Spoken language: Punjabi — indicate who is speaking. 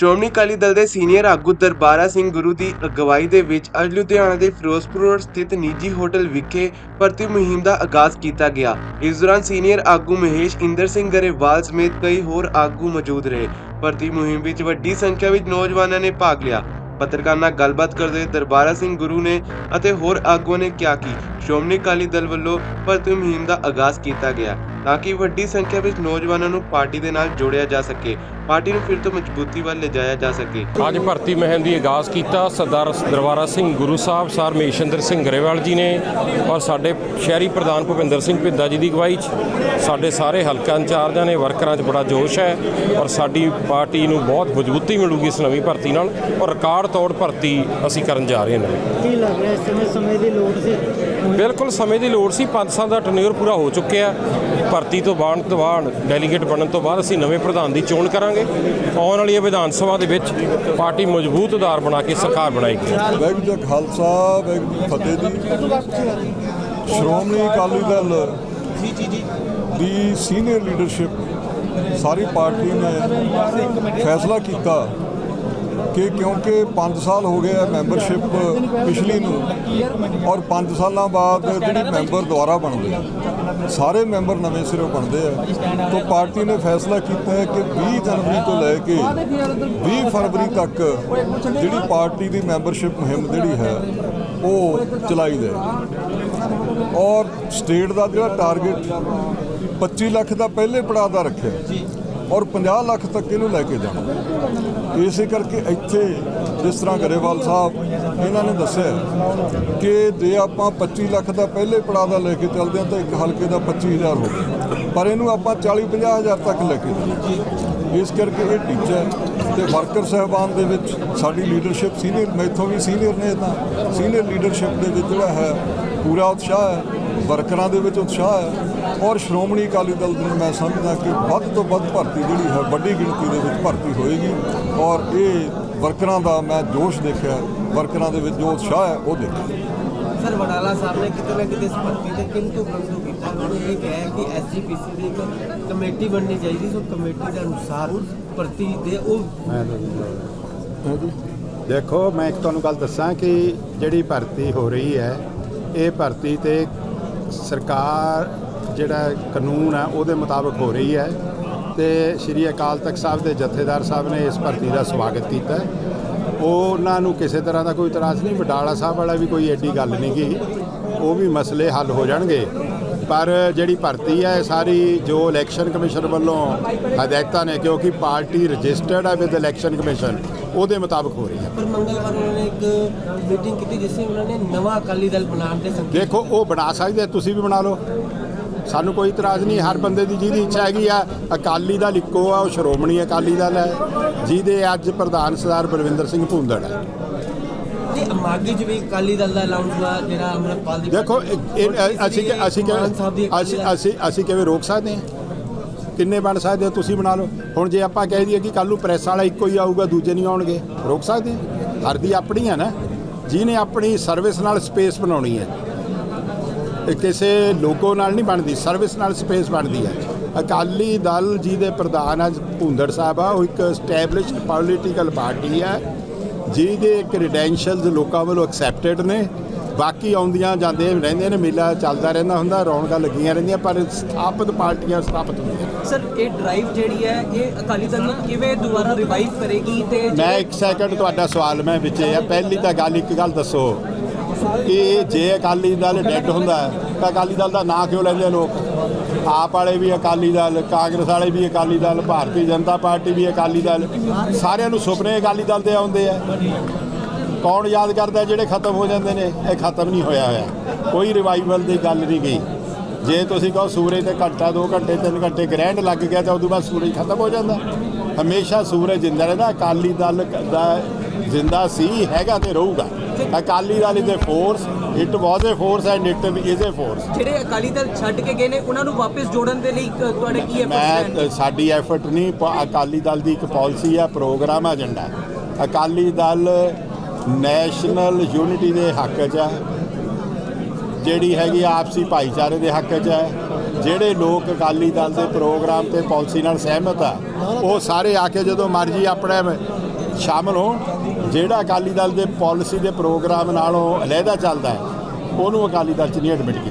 Speaker 1: ਸ਼੍ਰੋਮਣੀ ਅਕਾਲੀ ਦਲ ਦੇ ਸੀਨੀਅਰ ਆਗੂ ਦਰਬਾਰਾ ਸਿੰਘ ਗੁਰੂ ਦੀ ਅਗਵਾਈ ਦੇ ਵਿੱਚ ਅੱਜ ਲੁਧਿਆਣਾ ਦੇ ਫਿਰੋਜ਼ਪੁਰ ਰੋਡ ਸਥਿਤ ਨਿੱਜੀ ਹੋਟਲ ਵਿਖੇ ਭਰਤੀ ਮੁਹਿੰਮ ਦਾ ਆਗਾਜ਼ ਕੀਤਾ ਗਿਆ। ਇਸ ਦੌਰਾਨ ਸੀਨੀਅਰ ਆਗੂ ਮਹੇਸ਼ ਇੰਦਰ ਸਿੰਘ ਗਰੇਵਾਲ ਸਮੇਤ ਕਈ ਹੋਰ ਆਗੂ ਮੌਜੂਦ ਰਹੇ। ਭਰਤੀ ਮੁਹਿੰਮ ਵਿੱਚ ਵੱਡੀ ਸੰਖਿਆ ਵਿੱਚ ਨੌਜਵਾਨਾਂ ਨੇ ਭਾਗ ਲਿਆ। ਪੱਤਰਕਾਰ ਨਾਲ ਗੱਲਬਾਤ ਕਰਦੇ ਦਰਬਾਰਾ ਸਿੰਘ ਗੁਰੂ ਨੇ ਅਤੇ ਹੋਰ ਆਗੂਆਂ ਨੇ ਕਿਹਾ ਕਿ ਸ਼੍ਰੋਮਣੀ ਅਕਾਲੀ ਦਲ ਵੱਲੋਂ ਭਰਤੀ ਮੁਹਿੰਮ ਦਾ ਆਗਾਜ਼ ਕੀਤਾ ਗਿਆ ਤਾਂ ਕਿ ਵੱਡੀ ਸੰਖਿਆ ਵਿੱਚ ਨੌਜਵਾਨਾਂ ਨੂੰ ਪਾਰਟੀ ਦੇ ਨਾਲ ਜੋੜਿਆ ਜਾ ਸਕੇ। ਪਾਰਟੀ ਨੂੰ ਫਿਰ ਤੋਂ ਮਜ਼ਬੂਤੀ ਵੱਲ ਲਿਜਾਇਆ ਜਾ ਸਕੇ।
Speaker 2: ਅੱਜ ਭਰਤੀ ਮਹਿਮ ਦੀ ਆਗਾਜ਼ ਕੀਤਾ ਸਰਦਾਰ ਦਰਬਾਰਾ ਸਿੰਘ ਗੁਰੂ ਸਾਹਿਬ ਸਰ ਮਹੇਸ਼ਿੰਦਰ ਸਿੰਘ ਗਰੇਵਾਲ ਜੀ ਨੇ ਔਰ ਸਾਡੇ ਸ਼ਹਿਰੀ ਪ੍ਰਧਾਨ ਭੁਪਿੰਦਰ ਸਿੰਘ ਭਿੱਦਾ ਜੀ ਦੀ ਅਗਵਾਈ 'ਚ ਸਾਡੇ ਸਾਰੇ ਹਲਕਾ ਇੰਚਾਰਜਾਂ ਨੇ ਵਰਕਰਾਂ 'ਚ ਬੜਾ ਜੋਸ਼ ਹੈ ਔਰ ਸਾਡੀ ਪਾਰਟੀ ਨੂੰ ਬਹੁਤ ਮਜ਼ਬੂਤੀ ਮਿਲੂਗੀ ਇਸ ਨਵੀਂ ਭਰਤੀ ਨਾਲ ਔਰ ਰਿਕਾਰਡ ਤੋੜ ਭਰਤੀ ਅਸੀਂ ਕਰਨ ਜਾ ਰਹੇ ਹਾਂ।
Speaker 3: ਕੀ ਲੱਗ ਰਿਹਾ ਇਸ ਸਮੇਂ? ਸਮੇਂ ਦੀ ਲੋੜ ਸੀ?
Speaker 2: ਬਿਲਕੁਲ ਸਮੇਂ ਦੀ ਲੋੜ ਸੀ। 5 ਸਾਲ ਦਾ ਟਨਿਓਰ ਪੂਰਾ ਹੋ ਚੁੱਕਿਆ। ਭਰਤੀ ਤੋਂ ਬਾਅਦ ਤੋਂ ਬਾਅਦ ਡੈਲੀਗੇਟ ਬਣਨ ਤੋਂ ਬਾਅਦ ਅਸੀਂ ਨਵੇਂ ਪ੍ਰਧਾਨ ਦੀ ਚੋਣ ਕਰਾਂਗੇ। ਆਉਣ ਵਾਲੀ ਵਿਧਾਨ ਸਭਾ ਦੇ ਵਿੱਚ ਪਾਰਟੀ ਮਜ਼ਬੂਤ ਆਧਾਰ ਬਣਾ ਕੇ ਸਰਕਾਰ ਬਣਾਏਗੀ।
Speaker 4: ਵਾਹਿਗੁਰੂ ਜੀ ਖਾਲਸਾ, ਵਾਹਿਗੁਰੂ ਜੀ ਫਤਿਹ ਜੀ। ਸ਼੍ਰੋਮਣੀ ਅਕਾਲੀ ਦਲ ਦੀ ਸੀਨੀਅਰ ਲੀਡਰਸ਼ਿਪ ਸਾਰੀ ਪਾਰਟੀ ਨੇ ਫੈਸਲਾ ਕੀਤਾ ਕਿ ਕਿਉਂਕਿ 5 ਸਾਲ ਹੋ ਗਏ ਆ ਮੈਂਬਰਸ਼ਿਪ ਪਿਛਲੀ ਨੂੰ ਔਰ 5 ਸਾਲਾਂ ਬਾਅਦ ਜਿਹੜੀ ਮੈਂਬਰ ਦੁਆਰਾ ਬਣਦੇ ਆ ਸਾਰੇ ਮੈਂਬਰ ਨਵੇਂ ਸਿਰੋਂ ਬਣਦੇ ਆ। ਤੋਂ ਪਾਰਟੀ ਨੇ ਫੈਸਲਾ ਕੀਤਾ ਹੈ ਕਿ 20 ਜਨਵਰੀ ਤੋਂ ਲੈ ਕੇ 20 ਫਰਵਰੀ ਤੱਕ ਜਿਹੜੀ ਪਾਰਟੀ ਦੀ ਮੈਂਬਰਸ਼ਿਪ ਮੁਹਿੰਮ ਜਿਹੜੀ ਹੈ, ਉਹ ਚਲਾਈ ਜਾਏ ਔਰ ਸਟੇਟ ਦਾ ਜਿਹੜਾ ਟਾਰਗੇਟ 25 ਲੱਖ ਦਾ ਪਹਿਲੇ ਪੜਾਅ ਦਾ ਰੱਖਿਆ ਔਰ 50 ਲੱਖ ਤੱਕ ਇਹਨੂੰ ਲੈ ਕੇ ਜਾਣਾ। ਇਸੇ ਕਰਕੇ ਇੱਥੇ ਜਿਸ ਤਰ੍ਹਾਂ ਗਰੇਵਾਲ ਸਾਹਿਬ ਇਹਨਾਂ ਨੇ ਦੱਸਿਆ ਕਿ ਜੇ ਆਪਾਂ 25 ਲੱਖ ਦਾ ਪਹਿਲੇ ਪੜਾਅ ਦਾ ਲੈ ਕੇ ਚੱਲਦੇ ਹਾਂ ਤਾਂ ਇੱਕ ਹਲਕੇ ਦਾ 25000 ਹੋ ਗਿਆ। ਪਰ ਇਹਨੂੰ ਆਪਾਂ 40 50000 ਤੱਕ ਲੈ ਕੇ ਇਸ ਕਰਕੇ ਇਹ ਟੀਚਾ ਹੈ ਤੇ ਵਰਕਰ ਸਹਿਬਾਨ ਦੇ ਵਿੱਚ ਸਾਡੀ ਲੀਡਰਸ਼ਿਪ ਸੀਨੀਅਰ ਮੈਥੋਂ ਵੀ ਸੀਨੀਅਰ ਨੇ ਤਾਂ। ਸੀਨੀਅਰ ਲੀਡਰਸ਼ਿਪ ਦੇ ਵਿੱਚ ਜਿਹੜਾ ਹੈ, ਪੂਰਾ ਉਤਸ਼ਾਹ ਹੈ, ਵਰਕਰਾਂ ਦੇ ਵਿੱਚ ਉਤਸ਼ਾਹ ਹੈ। ਔਰ ਸ਼੍ਰੋਮਣੀ ਅਕਾਲੀ ਦਲ ਨੂੰ ਮੈਂ ਸਮਝਦਾ ਕਿ ਵੱਧ ਤੋਂ ਵੱਧ ਭਰਤੀ ਜਿਹੜੀ ਹੈ, ਵੱਡੀ ਗਿਣਤੀ ਦੇ ਵਿੱਚ ਭਰਤੀ ਹੋਏਗੀ। ਔਰ ਇਹ ਵਰਕਰਾਂ ਦਾ ਮੈਂ ਜੋਸ਼ ਦੇਖਿਆ ਵਰਕਰਾਂ ਦੇ ਵਿੱਚ ਜੋ ਉਤਸ਼ਾਹ ਹੈ ਉਹ ਦੇਖਿਆ।
Speaker 5: ਸਰ ਵਡਾਲਾ ਸਾਹਿਬ ਨੇ ਕਿਤੇ ਨਾ ਕਿਤੇ ਇਸ ਭਰਤੀ ਤੇ ਕਿੰਤੂ ਪ੍ਰੰਤੂ ਕੀਤਾ? ਉਹਨਾਂ ਨੇ ਇਹ ਕਿਹਾ ਕਿ ਐਸਜੀਪੀਸੀ ਦੀ ਇੱਕ ਕਮੇਟੀ ਬਣਨੀ ਚਾਹੀਦੀ ਸੋ ਕਮੇਟੀ ਦੇ ਅਨੁਸਾਰ ਭਰਤੀ ਦੇ ਉਹ
Speaker 6: ਦੇਖੋ ਮੈਂ ਇੱਕ ਤੁਹਾਨੂੰ ਗੱਲ ਦੱਸਾਂ ਕਿ ਜਿਹੜੀ ਭਰਤੀ ਹੋ ਰਹੀ ਹੈ ਇਹ ਭਰਤੀ ਤੇ ਸਰਕਾਰ ਜਿਹੜਾ ਕਾਨੂੰਨ ਹੈ ਉਹਦੇ ਮੁਤਾਬਕ ਹੋ ਰਹੀ ਹੈ। ਤੇ ਸ਼੍ਰੀ ਅਕਾਲ ਤਖਤ ਸਾਹਿਬ ਦੇ ਜਥੇਦਾਰ ਸਾਹਿਬ ਨੇ ਇਸ ਭਰਤੀ ਦਾ ਸਵਾਗਤ ਕੀਤਾ ਹੈ। ਉਹਨਾਂ ਨੂੰ ਕਿਸੇ ਤਰ੍ਹਾਂ ਦਾ ਕੋਈ ਇਤਰਾਜ਼ ਨਹੀਂ ਵਡਾਲਾ ਸਾਹਿਬ ਵਾਲਾ ਵੀ ਕੋਈ ਐਡੀ ਗੱਲ ਨਹੀਂ ਗੀ। ਉਹ ਵੀ ਮਸਲੇ ਹੱਲ ਹੋ ਜਾਣਗੇ। ਪਰ ਜਿਹੜੀ ਭਰਤੀ ਹੈ ਸਾਰੀ ਜੋ ਇਲੈਕਸ਼ਨ ਕਮਿਸ਼ਨ ਵੱਲੋਂ ਹਦਾਇਤਾਂ ਨੇ ਕਿਉਂਕਿ ਪਾਰਟੀ ਰਜਿਸਟਰਡ ਹੈ ਵਿਦ ਇਲੈਕਸ਼ਨ ਕਮਿਸ਼ਨ ਉਹਦੇ ਮੁਤਾਬਕ ਹੋ ਰਹੀ ਹੈ।
Speaker 5: ਪਰ ਮੰਗਲਵਾਰ ਉਹਨਾਂ ਨੇ ਇੱਕ ਮੀਟਿੰਗ ਕੀਤੀ ਜਿਸ ਵਿੱਚ ਉਹਨਾਂ ਨੇ ਨਵਾਂ ਅਕਾਲੀ ਦਲ ਬਣਾਉਣ ਦੇ ਸੰਕੇਤ
Speaker 6: ਦੇਖੋ ਉਹ ਬਣਾ ਸਕਦੇ ਤੁਸੀਂ ਵੀ ਬਣਾ ਲਓ। ਸਾਨੂੰ ਕੋਈ ਇਤਰਾਜ਼ ਨਹੀਂ ਹਰ ਬੰਦੇ ਦੀ ਜਿਹਦੀ ਇੱਛਾ ਹੈਗੀ ਆ ਅਕਾਲੀ ਦਲ ਇੱਕੋ ਆ ਉਹ ਸ਼੍ਰੋਮਣੀ ਅਕਾਲੀ ਦਲ ਹੈ ਜਿਹਦੇ ਅੱਜ ਪ੍ਰਧਾਨ ਸਰਦਾਰ ਬਲਵਿੰਦਰ ਸਿੰਘ ਭੁੰਦੜ ਹੈ।
Speaker 5: ਤੇ ਮਾਗੀ ਚ ਵੀ ਅਕਾਲੀ ਦਲ ਦਾ ਹੋਇਆ ਜਿਹੜਾ ਅਮਰਪਾਲ ਦੀ
Speaker 6: ਦੇਖੋ ਅਸੀਂ ਅਸੀਂ ਅਸੀਂ ਅਸੀਂ ਅਸੀਂ ਕਿਵੇਂ ਰੋਕ ਸਕਦੇ ਹਾਂ? ਕਿੰਨੇ ਬਣ ਸਕਦੇ ਹੋ? ਤੁਸੀਂ ਬਣਾ ਲਓ। ਹੁਣ ਜੇ ਆਪਾਂ ਕਹਿ ਦਈਏ ਕਿ ਕੱਲ ਨੂੰ ਪ੍ਰੈਸ ਵਾਲਾ ਇੱਕੋ ਹੀ ਆਊਗਾ ਦੂਜੇ ਨਹੀਂ ਆਉਣਗੇ ਰੋਕ ਸਕਦੇ? ਹਰ ਦੀ ਆਪਣੀ ਹੈ ਨਾ? ਜਿਹਨੇ ਆਪਣੀ ਸਰਵਿਸ ਨਾਲ ਸਪੇਸ ਬਣਾਉਣੀ ਹੈ। ਕਿਸੇ ਲੋਗੋ ਨਾਲ ਨਹੀਂ ਬਣਦੀ ਸਰਵਿਸ ਨਾਲ ਸਪੇਸ ਬਣਦੀ ਹੈ। ਅਕਾਲੀ ਦਲ ਜਿਹਦੇ ਪ੍ਰਧਾਨ ਅੱਜ ਭੁੰਦੜ ਸਾਹਿਬ ਆ ਉਹ ਇੱਕ ਸਟੈਬਲਿਸ਼ਡ ਪੋਲੀਟੀਕਲ ਪਾਰਟੀ ਹੈ ਜਿਹਦੇ ਕ੍ਰੈਡੈਂਸ਼ੀਅਲਸ ਲੋਕਾਂ ਵੱਲੋਂ ਐਕਸੈਪਟਡ ਨੇ। ਬਾਕੀ ਆਉਂਦੀਆਂ ਜਾਂਦੇ ਰਹਿੰਦੇ ਨੇ ਮੇਲਾ ਚੱਲਦਾ ਰਹਿੰਦਾ ਹੁੰਦਾ ਰੌਣਕਾਂ ਲੱਗੀਆਂ ਰਹਿੰਦੀਆਂ ਪਰ ਸਥਾਪਿਤ ਪਾਰਟੀਆਂ ਸਥਾਪਿਤ ਹੁੰਦੀਆਂ
Speaker 5: ਸਰ ਇਹ ਡਰਾਈਵ ਜਿਹੜੀ ਹੈ ਇਹ ਅਕਾਲੀ ਦਲ ਨੂੰ ਕਿਵੇਂ ਦੁਬਾਰਾ ਰਿਵਾਈਵ ਕਰੇਗੀ ਤੇ
Speaker 6: ਮੈਂ ਇੱਕ ਸੈਕਿੰਡ ਤੁਹਾਡਾ ਸਵਾਲ ਮੈਂ ਵਿੱਚ ਆ। ਪਹਿਲੀ ਤਾਂ ਗੱਲ ਇੱਕ ਗੱਲ ਦੱਸੋ। ਕਿ ਜੇ ਅਕਾਲੀ ਦਲ ਡੈਡ ਹੁੰਦਾ ਤਾਂ ਅਕਾਲੀ ਦਲ ਦਾ ਨਾਂ ਕਿਉਂ ਲੈਂਦੇ ਲੋਕ? ਆਪ ਵਾਲੇ ਵੀ ਅਕਾਲੀ ਦਲ, ਕਾਂਗਰਸ ਵਾਲੇ ਵੀ ਅਕਾਲੀ ਦਲ, ਭਾਰਤੀ ਜਨਤਾ ਪਾਰਟੀ ਵੀ ਅਕਾਲੀ ਦਲ, ਸਾਰਿਆਂ ਨੂੰ ਸੁਪਨੇ ਅਕਾਲੀ ਦਲ ਦੇ ਆਉਂਦੇ ਆ। ਕੌਣ ਯਾਦ ਕਰਦਾ ਜਿਹੜੇ ਖਤਮ ਹੋ ਜਾਂਦੇ ਨੇ? ਇਹ ਖਤਮ ਨਹੀਂ ਹੋਇਆ ਹੋਇਆ। ਕੋਈ ਰਿਵਾਈਵਲ ਦੀ ਗੱਲ ਨਹੀਂ ਗਈ। ਜੇ ਤੁਸੀਂ ਕਹੋ ਸੂਰਜ ਤੇ ਘੰਟਾ 2 ਘੰਟੇ 3 ਘੰਟੇ ਗ੍ਰੈਂਡ ਲੱਗ ਗਿਆ ਤਾਂ ਉਦੋਂ ਬਾਅਦ ਸੂਰਜ ਖਤਮ ਹੋ ਜਾਂਦਾ। ਹਮੇਸ਼ਾ ਸੂਰਜ ਜਿੰਦਾ ਰਹਿੰਦਾ ਅਕਾਲੀ ਦਲ ਦਾ ਜ਼ਿੰਦਾ ਸੀ ਹੈਗਾ ਤੇ ਰਹੂਗਾ। Akali Dal is a force it was a force and it is a force
Speaker 5: ਜਿਹੜੇ ਅਕਾਲੀ ਦਲ ਛੱਡ ਕੇ ਗਏ ਨੇ ਉਹਨਾਂ ਨੂੰ ਵਾਪਸ ਜੋੜਨ ਦੇ ਲਈ ਤੁਹਾਡੇ ਕੀ
Speaker 6: ਮੈਂ
Speaker 5: ਐਫਰਟਸ
Speaker 6: ਅ, ਸਾਡੀ ਐਫਰਟ ਨਹੀਂ ਅਕਾਲੀ ਦਲ ਦੀ ਇੱਕ ਪਾਲਿਸੀ ਆ ਪ੍ਰੋਗਰਾਮ ਆ agenda. Akali Dal national unity ਦੇ ਹੱਕ 'ਚ ਹੈ ਜਿਹੜੀ ਹੈਗੀ ਆਪਸੀ ਭਾਈਚਾਰੇ ਦੇ ਹੱਕ 'ਚ ਹੈ, ਜਿਹੜੇ ਲੋਕ ਅਕਾਲੀ ਦਲ ਦੇ ਪ੍ਰੋਗਰਾਮ ਤੇ ਪਾਲਿਸੀ ਨਾਲ ਸਹਿਮਤ ਆ, ਉਹ ਸਾਰੇ ਆ ਕੇ ਜਦੋਂ ਮਰਜ਼ੀ ਆਪਣੇ ਸ਼ਾਮਲ ਹੋਣ, ਜਿਹੜਾ ਅਕਾਲੀ ਦਲ ਦੇ ਪਾਲਿਸੀ ਦੇ ਪ੍ਰੋਗਰਾਮ ਨਾਲੋਂ ਅਲੱਗਾ ਚੱਲਦਾ ਹੈ, ਉਹਨੂੰ ਅਕਾਲੀ ਦਲ 'ਚ ਨਹੀਂ ਐਡਮਿਟ ਕੀਤਾ।